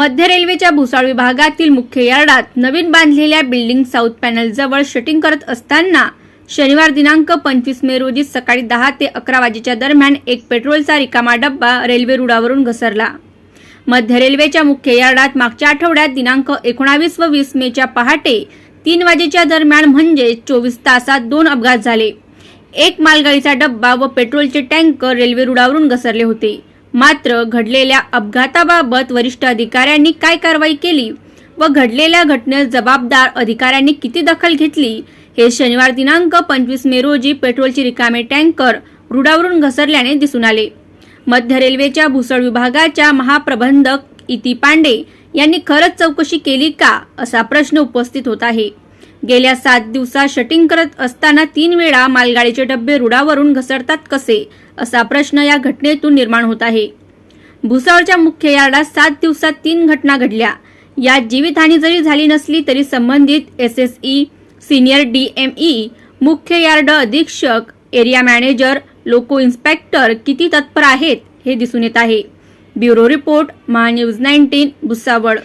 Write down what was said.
मध्य रेल्वेच्या भुसाळ विभागातील मुख्य यार्डात नवीन बांधलेल्या बिल्डिंग साऊथ पॅनल जवळ शटिंग करत असताना शनिवार दिनांक पंचवीस मे रोजी सकाळी दहा ते अकरा वाजेच्या दरम्यान एक पेट्रोलचा रिकामा डब्बा रेल्वे रुळावरून घसरला. मध्य रेल्वेच्या मुख्य यार्डात मागच्या आठवड्यात दिनांक एकोणावीस व वीस मेच्या पहाटे तीन वाजेच्या दरम्यान म्हणजे चोवीस तासात दोन अपघात झाले. एक मालगाडीचा डब्बा व पेट्रोलचे टँकर रेल्वे रुळावरून घसरले होते. मात्र घडलेल्या अपघाताबाबत वरिष्ठ अधिकाऱ्यांनी काय कारवाई केली व घडलेल्या घटनेस जबाबदार अधिकाऱ्यांनी किती दखल घेतली हे शनिवार दिनांक पंचवीस मे रोजी पेट्रोलची रिकामे टँकर रुडावरून घसरल्याने दिसून आले. मध्य रेल्वेच्या भुसळ विभागाच्या महाप्रबंधक इति पांडे यांनी खरंच चौकशी केली का असा प्रश्न उपस्थित होत आहे. गेल्या सात दिवसात शटिंग करत असताना तीन वेळा मालगाडीचे डबे रुडावरून घसरतात कसे असा प्रश्न या घटनेतून निर्माण होत आहे. भुसावळच्या मुख्य यार्डात सात दिवसात तीन घटना घडल्या. यात जीवितहानी जरी झाली नसली तरी संबंधित S S E senior DME मुख्य यार्ड अधीक्षक एरिया मॅनेजर लोको इन्स्पेक्टर किती तत्पर आहेत हे दिसून येत आहे. Bureau report Mahanews nineteen Bhusawal.